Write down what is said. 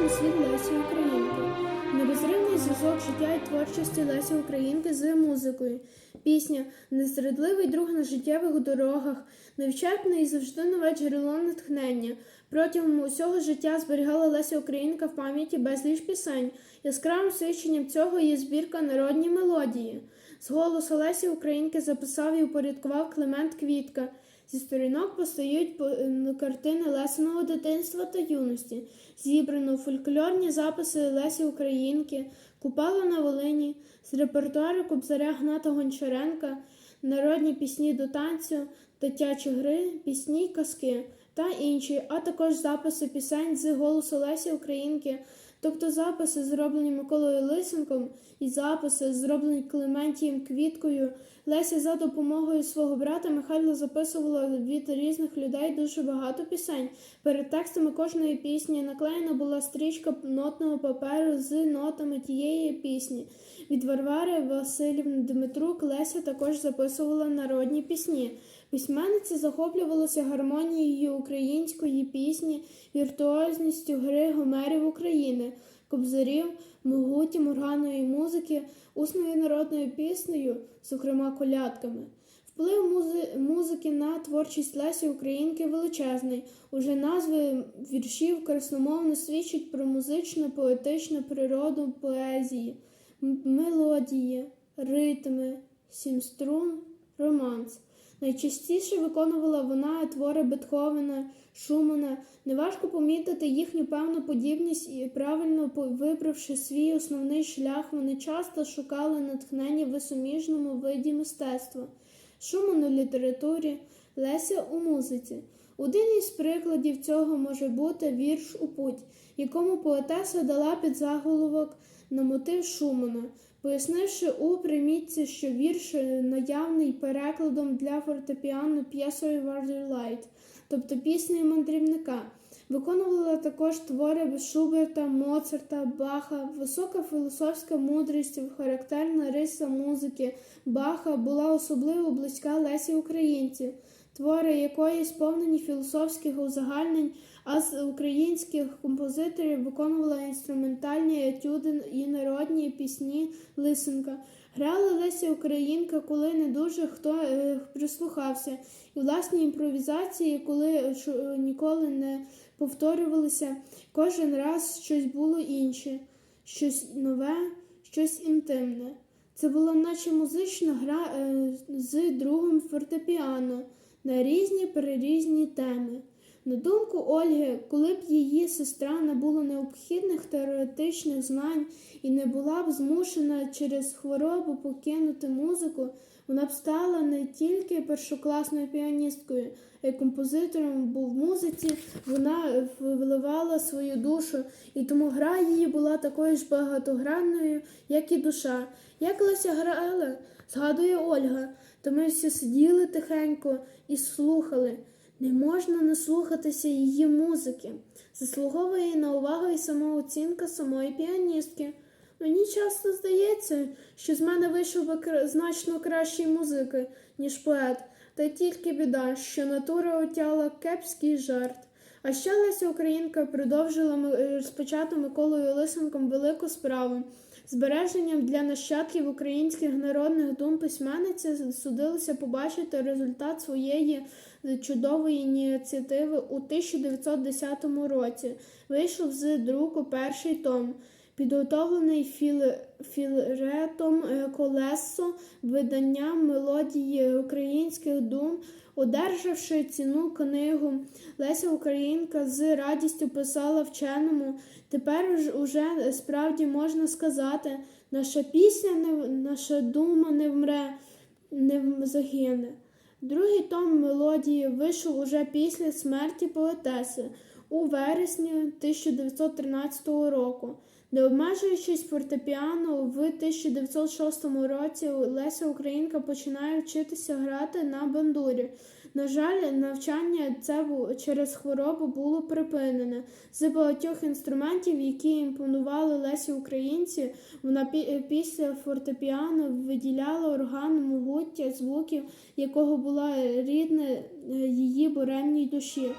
музичний світ Лесі Українки. Нерозривний зв'язок життя і творчості Лесі Українки з музикою. Пісня Незрадливий друг на життєвих дорогах, невчерпне і завжди нове джерело натхнення. Протягом усього життя зберігала Леся Українка в пам'яті безліч пісень. Яскравим свідченням цього є збірка народні мелодії. З голосу Лесі Українки записав і упорядкував Климент Квітка. Зі сторінок постають по- е, картини Лесиного дитинства та юності, зібрано фольклорні записи Лесі Українки, Купала на Волині, з репертуару Кобзаря Гната Гончаренка, народні пісні до танцю, дитячі гри, пісні й казки та інші, а також записи пісень з голосу Лесі Українки, тобто записи, зроблені Миколою Лисенком, і записи, зроблені Клементієм Квіткою. Леся за допомогою свого брата Михайла записувала від різних людей дуже багато пісень. Перед текстами кожної пісні наклеєна була стрічка нотного паперу з нотами тієї пісні. Від Варвари Васильівни Дмитрук Леся також записувала народні пісні. Письменниця захоплювалася гармонією української пісні, віртуозністю гри гомерів України, кобзарів, могутім органної музики, усною народною піснею, зокрема колядками. Вплив музи- музики на творчість Лесі Українки величезний. Уже назви віршів красномовно свідчать про музичну, поетичну природу поезії, мелодії, ритми, сімструн, романс. Найчастіше виконувала вона твори Бетховена, Шумана. Неважко помітити їхню певну подібність і правильно вибравши свій основний шлях, вони часто шукали натхнення в суміжному виді мистецтва. Шуман у літературі, Леся у музиці. Один із прикладів цього може бути вірш у путь, якому поетеса дала під заголовок на мотив Шумана, пояснивши у примітці, що вірш наявний перекладом для фортепіано п'єсою Light, тобто піснею мандрівника. Виконувала також твори Шуберта, Моцарта, Баха. Висока філософська мудрість, характерна риса музики Баха була особливо близька Лесі Українці, твори якої сповнені філософських узагальнень, а з українських композиторів виконувала інструментальні етюди і народні пісні Лисенка. Грала Леся Українка, коли не дуже хто е, прислухався, і власні імпровізації, коли е, що- ніколи не повторювалися, кожен раз щось було інше, щось нове, щось інтимне. Це була наче музична гра е, з другом фортепіано на різні перерізні теми. На думку Ольги, коли б її сестра набула необхідних теоретичних знань і не була б змушена через хворобу покинути музику, вона б стала не тільки першокласною піаністкою, а й композитором, бо в музиці вона виливала свою душу, і тому гра її була такою ж багатогранною, як і душа. Як Леся грала, згадує Ольга, то ми всі сиділи тихенько і слухали. Не можна не слухатися її музики. Заслуговує на увагу і самооцінка самої піаністки. Мені часто здається, що з мене вийшов би значно кращий музики, ніж поет, та тільки біда, що натура отяла кепський жарт. А ще Леся Українка продовжила е, розпочату Миколою Лисенком велику справу. Збереженням для нащадків українських народних дум письменниці судилося побачити результат своєї чудової ініціативи у 1910 році. Вийшов з друку перший том, підготовлений філ... філретом е, колесо, виданням мелодії українських дум. Одержавши ціну книгу, Леся Українка з радістю писала вченому. Тепер уже справді можна сказати, наша пісня, наша дума не вмре, не загине. Другий том мелодії вийшов уже після смерті поетеси у вересні 1913 року. Не обмежуючись фортепіано, в 1906 році Леся Українка починає вчитися грати на бандурі. На жаль, навчання це через хворобу було припинене. З багатьох інструментів, які імпонували Лесі Українці, вона після фортепіано виділяла орган могуття звуків, якого була рідна її буремній душі.